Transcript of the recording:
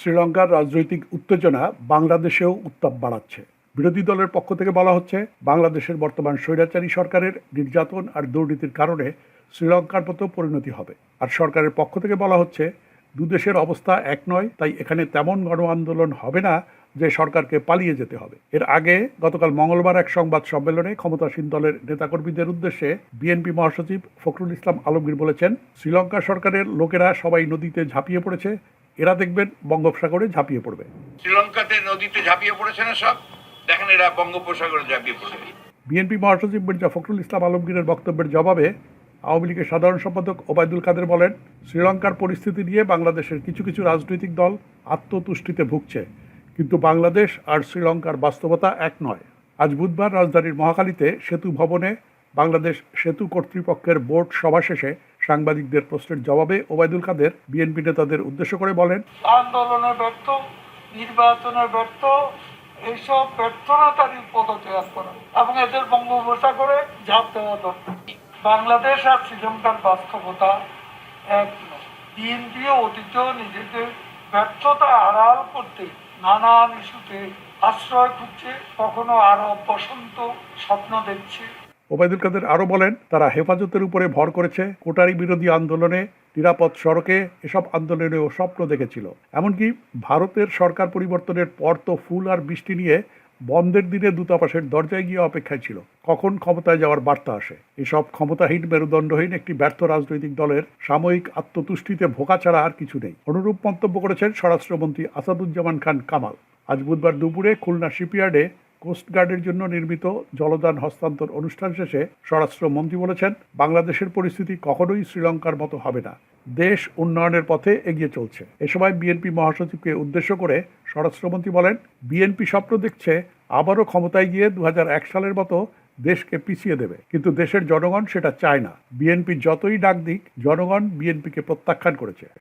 শ্রীলঙ্কার রাজনৈতিক উত্তেজনা বাংলাদেশেও উত্তাপ বাড়াচ্ছে। বিরোধী দলের পক্ষ থেকে বলা হচ্ছে, বাংলাদেশের বর্তমান স্বৈরাচারী সরকারের নির্যাতন আর দুর্নীতির কারণে শ্রীলঙ্কার মতো পরিণতি হবে। আর সরকারের পক্ষ থেকে বলা হচ্ছে, দুদেশের অবস্থা এক নয়, তাই এখানে তেমন গণ আন্দোলন হবে না যে সরকারকে পালিয়ে যেতে হবে। এর আগে গতকাল মঙ্গলবার এক সংবাদ সম্মেলনে ক্ষমতাসীন দলের নেতাকর্মীদের উদ্দেশ্যে বিএনপি মহাসচিব ফখরুল ইসলাম আলমগীর বলেছেন, শ্রীলঙ্কা সরকারের লোকেরা সবাই নদীতে ঝাঁপিয়ে পড়েছে এরা দেখবেন বঙ্গোপসাগরে ঝাঁপিয়ে পড়বে। শ্রীলঙ্কাতে নদীতে ঝাঁপিয়ে পড়েছে না সব? দেখেন এরা বঙ্গোপসাগরে ঝাঁপিয়ে পড়বে বিএনপি মহাসচিব মির্জা ফখরুল ইসলাম আলমগীরের বক্তব্যের জবাবে আওয়ামী লীগের সাধারণ সম্পাদক ওবায়দুল কাদের বলেন শ্রীলঙ্কার পরিস্থিতি নিয়ে বাংলাদেশের কিছু কিছু রাজনৈতিক দল আত্মতুষ্টিতে ভুগছে। কিন্তু বাংলাদেশ আর শ্রীলঙ্কার বাস্তবতা এক নয়। আজ বুধবার রাজধানীর মহাখালীতে সেতু ভবনে বাংলাদেশ সেতু কর্তৃপক্ষের বোর্ড সভা শেষে সাংবাদিকদের প্রশ্নের জবাবে ওবায়দুল কাদের বিএনপি নেতাদের উদ্দেশ্য করে বলেন, আন্দোলনে ব্যর্থ, নির্বাচনে ব্যর্থ, এইসব ব্যর্থতারই পদত্যাগ করা এবং এদের বঙ্গোপসাগরে ঝাঁপ দেওয়া দরকার। বাংলাদেশ আর শ্রীলঙ্কার বাস্তবতা এক বিএনপিও অতীতেও নিজেদের ব্যর্থতা আড়াল করতে নানান ইস্যুতে আশ্রয় খুঁজছে, কখনো আরও বসন্ত স্বপ্ন দেখছে। ওবায়দুল কাদের আরও বলেন, তারা হেফাজতের উপরে ভর করেছে, কোটারি বিরোধী আন্দোলনে, নিরাপদ সড়কে এসব আন্দোলনেও স্বপ্ন দেখেছিল। এমনকি ভারতের সরকার পরিবর্তনের পর তো ফুল আর বৃষ্টি নিয়ে বন্ধের দিনে দূতাবাসের দরজায় গিয়ে অপেক্ষায় ছিল। কখন ক্ষমতায় যাওয়ার বার্তা আসে? এসব ক্ষমতাহীন মেরুদণ্ডহীন একটি ব্যর্থ রাজনৈতিক দলের সাময়িক আত্মতুষ্টিতে ভোকা ছাড়া আর কিছু নেই। অনুরূপ মন্তব্য করেছেন স্বরাষ্ট্রমন্ত্রী আসাদুজ্জামান খান কামাল। আজ বুধবার দুপুরে খুলনা শিপইয়ার্ডে কোস্টগার্ডের জন্য নির্মিত জলদান হস্তান্তর অনুষ্ঠান শেষে স্বরাষ্ট্রমন্ত্রী বলেছেন, বাংলাদেশের পরিস্থিতি কখনোই শ্রীলঙ্কার মতো হবে না। দেশ উন্নয়নের পথে এগিয়ে চলছে। এ সময় বিএনপি মহাসচিবকে উদ্দেশ্য করে স্বরাষ্ট্রমন্ত্রী বলেন, বিএনপি স্বপ্ন দেখছে আবারও ক্ষমতায় গিয়ে দুহাজার এক সালের মতো দেশকে পিছিয়ে দেবে। কিন্তু দেশের জনগণ সেটা চায় না। বিএনপি যতই ডাক দিক, জনগণ বিএনপিকে প্রত্যাখ্যান করেছে।